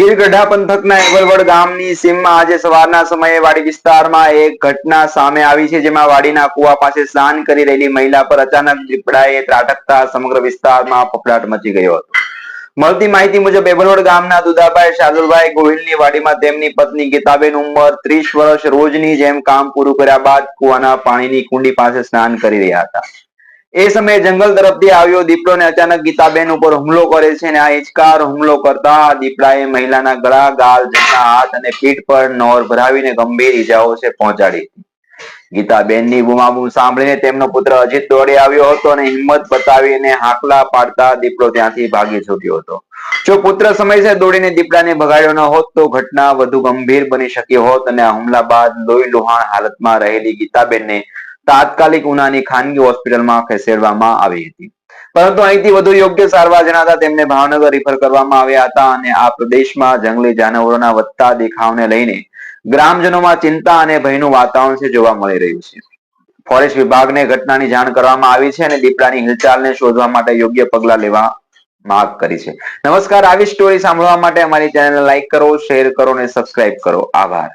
ગીરગઢા પંથકના એવલવડ ગામની સીમમાં આજે સવારના સમયે વાડી વિસ્તારમાં એક ઘટના સામે આવી છે, જેમાં વાડીના કુવા પાસે સ્નાન કરી રહેલી મહિલા પર અચાનક દીપડાએ ત્રાટકતા સમગ્ર વિસ્તારમાં ફફડાટ મચી ગયો હતો. મળતી માહિતી મુજબ એવલવડ ગામના દુદાભાઈ શાદુલભાઈ ગોહિલની વાડીમાં તેમની પત્ની ગીતાબેન ઉંમર ત્રીસ વર્ષ રોજની જેમ કામ પૂરું કર્યા બાદ કુવાના પાણીની કુંડી પાસે સ્નાન કરી રહ્યા હતા. એ સમયે જંગલ તરફથી આવ્યો દીપડોને અચાનક ગીતાબેન ઉપર હુમલો કરે છે અને આ હિચકાર હુમલો કરતા દીપડાએ મહિલાના ગળા, ગાલ જમણા હાથ અને પીઠ પર નોર ભરાવીને ગંભીર ઈજાઓ છે પહોંચાડી ગીતાબેનની બુમાબુમ સાંભળીને તેમનો પુત્ર અજીત દોડી આવ્યો હતો અને હિંમત બતાવીને હાકલા પાડતા દીપડો ત્યાંથી ભાગી છૂટ્યો હતો. જો પુત્ર સમયસર દોડીને દીપડાને ભગાડ્યો ન હોત તો ઘટના વધુ ગંભીર બની શકી હોત અને આ હુમલા બાદ લોહી લુહાણ હાલતમાં રહેલી ગીતાબેનને તાત્કાલિક ઉનાની ખાનગી હોસ્પિટલમાં ખસેડવામાં આવી હતી. પરંતુ અહીંથી વધુ યોગ્ય સારવાર જણાતા તેમને ભાવનગર રિફર કરવામાં આવ્યા હતા અને આ પ્રદેશમાં જંગલી જાનવરોના વધતા દેખાવને લઈને ગ્રામજનોમાં ચિંતા અને ભયનું વાતાવરણ છે જોવા મળી રહ્યું છે. ફોરેસ્ટ વિભાગને ઘટનાની જાણ કરવામાં આવી છે અને દીપડાની હિલચાલને શોધવા માટે યોગ્ય પગલા લેવા માંગ કરી છે. નમસ્કાર, આવી સ્ટોરી સાંભળવા માટે અમારી ચેનલને લાઈક કરો શેર કરો અને સબસ્ક્રાઇબ કરો. આભાર.